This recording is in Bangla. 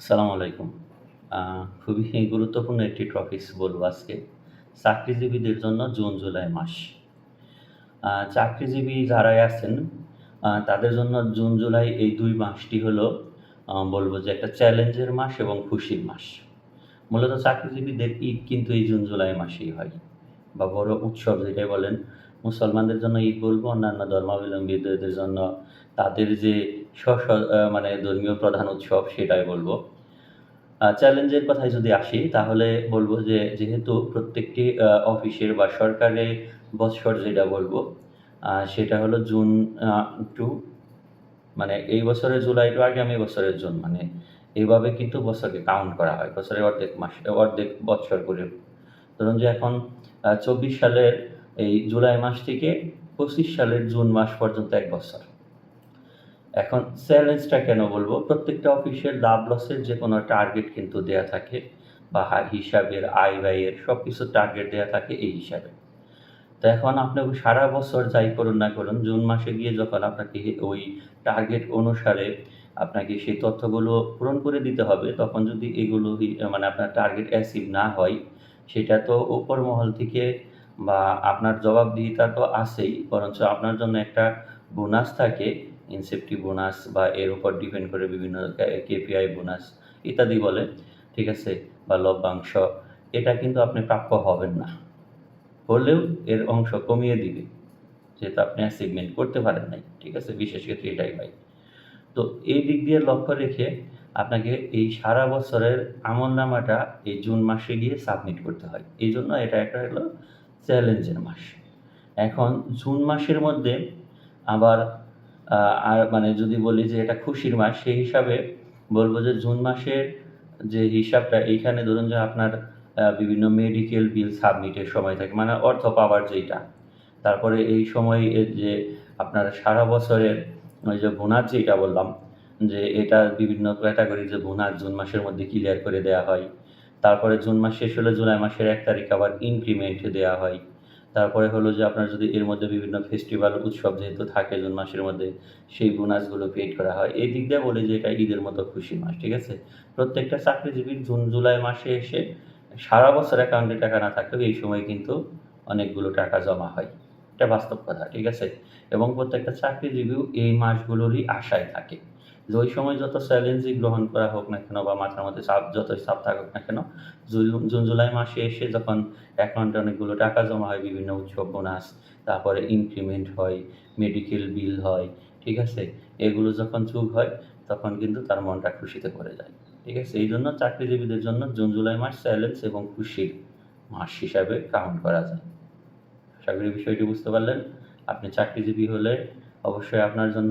আসসালামু আলাইকুম। খুবই গুরুত্বপূর্ণ একটি টপিকস বলব আজকে। চাকরিজীবীদের জন্য জুন, জুলাই মাস। চাকরিজীবী যারাই আছেন তাদের জন্য জুন, জুলাই এই দুই মাসটি হলো বলব যে একটা চ্যালেঞ্জের মাস এবং খুশির মাস। মূলত চাকরিজীবীদের ঈদ কিন্তু এই জুন, জুলাই মাসেই হয় বা বড় উৎসব যেটাই বলেন। মুসলমানদের জন্য ঈদ বলব, অন্যান্য ধর্মাবলম্বীদের জন্য তাদের যে স্ব মানে ধর্মীয় প্রধান উৎসব সেটাই বলব। চ্যালেঞ্জের কথায় যদি আসি, তাহলে বলব যে যেহেতু প্রত্যেকটি অফিসের বা সরকারের বৎসর যেটা বলব সেটা হলো জুন টু মানে এই বছরের জুলাই টু আগামী বছরের জুন মানে এইভাবে কিন্তু বছরকে কাউন্ট করা হয়, বছরের অর্ধেক মাস, অর্ধেক বৎসর করে। ধরুন যে এখন চব্বিশ সালের এই জুলাই মাস থেকে পঁচিশ সালের জুন মাস পর্যন্ত এক বছর। এখন চ্যালেঞ্জটা কেন বলব? প্রত্যেকটা অফিসের লাভ লসের যে কোনো টার্গেট কিন্তু দেয়া থাকে, বা হিসাবের আয় ব্যয়ের সব কিছু টার্গেট দেয়া থাকে এই হিসাবে। তো এখন আপনি সারা বছর যাই করুন না করুন, জুন মাসে গিয়ে যখন আপনাকে ওই টার্গেট অনুসারে আপনাকে সেই তথ্যগুলো পূরণ করে দিতে হবে, তখন যদি এগুলো মানে আপনার টার্গেট অ্যাচিভ না হয়, সেটা তো উপর মহল থেকে বা আপনার জবাবদিহিতা তো আছেই, বরঞ্চ আপনার জন্য একটা বোনাস থাকে ইনসেপটিভ বোনাস বা এর উপর ডিপেন্ড করে বিভিন্ন কেপিআই বোনাস ইত্যাদি বলে, ঠিক আছে, বা লভ্যাংশ। এটা কিন্তু আপনি প্রাপ্য হবেন না। হলেও এর অংশ কমিয়ে দিবে, যেহেতু আপনি অ্যাচিভমেন্ট করতে পারেন নাই, ঠিক আছে, বিশেষ ক্ষেত্রে এটাই হয়। তো এই দিক দিয়ে লক্ষ্য রেখে আপনাকে এই সারা বছরের আমল নামাটা এই জুন মাসে গিয়ে সাবমিট করতে হয়। এই জন্য এটা একটা হলো চ্যালেঞ্জের মাস। এখন জুন মাসের মধ্যে আবার আর মানে যদি বলি যে এটা খুশির মাস, সেই হিসাবে বলব যে জুন মাসের যে হিসাবটা, এইখানে ধরুন যে আপনার বিভিন্ন মেডিকেল বিল সাবমিটের সময় থাকে মানে অর্থ পাওয়ার যেটা তারপরে এই সময় যে আপনার সারা বছরের ওই যে বোনাস যেটা বললাম, যে এটা বিভিন্ন ক্যাটাগরি যে বোনাস জুন মাসের মধ্যে ক্লিয়ার করে দেওয়া হয়। তারপরে জুন মাস শেষ হলে জুলাই মাসের এক তারিখ আবার ইনক্রিমেন্ট দেওয়া হয়। তারপরে হলো যে আপনার যদি এর মধ্যে বিভিন্ন ফেস্টিভ্যাল উৎসব যেহেতু থাকে জুন মাসের মধ্যে, সেই বোনাসগুলো পেড করা হয়। এই দিক দিয়ে বলি যে এটা ঈদের মতো খুশি মাস, ঠিক আছে? প্রত্যেকটা চাকরিজীবীর জুন, জুলাই মাসে এসে সারা বছর অ্যাকাউন্টে টাকা না থাকলেও এই সময় কিন্তু অনেকগুলো টাকা জমা হয়। এটা বাস্তব কথা, ঠিক আছে? এবং প্রত্যেকটা চাকরিজীবীও এই মাসগুলোরই আশায় থাকে। যে ওই সময় যত চ্যালেঞ্জই গ্রহণ করা হোক না কেন বা মাথার মধ্যে চাপ যত চাপ থাকুক না কেন জুন, জুলাই মাসে এসে যখন অ্যাকাউন্টে অনেকগুলো টাকা জমা হয়, বিভিন্ন উৎসব বোনাস তারপরে ইনক্রিমেন্ট হয় মেডিকেল বিল হয়, ঠিক আছে? এগুলো যখন যোগ হয়, তখন কিন্তু তার মনটা খুশিতে ভরে যায়, ঠিক আছে? এই জন্য চাকরিজীবীদের জন্য জুন, জুলাই মাস চ্যালেঞ্জ এবং খুশির মাস হিসাবে কাউন্ট করা যায়। আশা করি বিষয়টি বুঝতে পারলেন। আপনি চাকরিজীবী হলে অবশ্যই আপনার জন্য